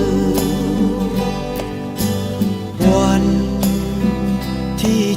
ม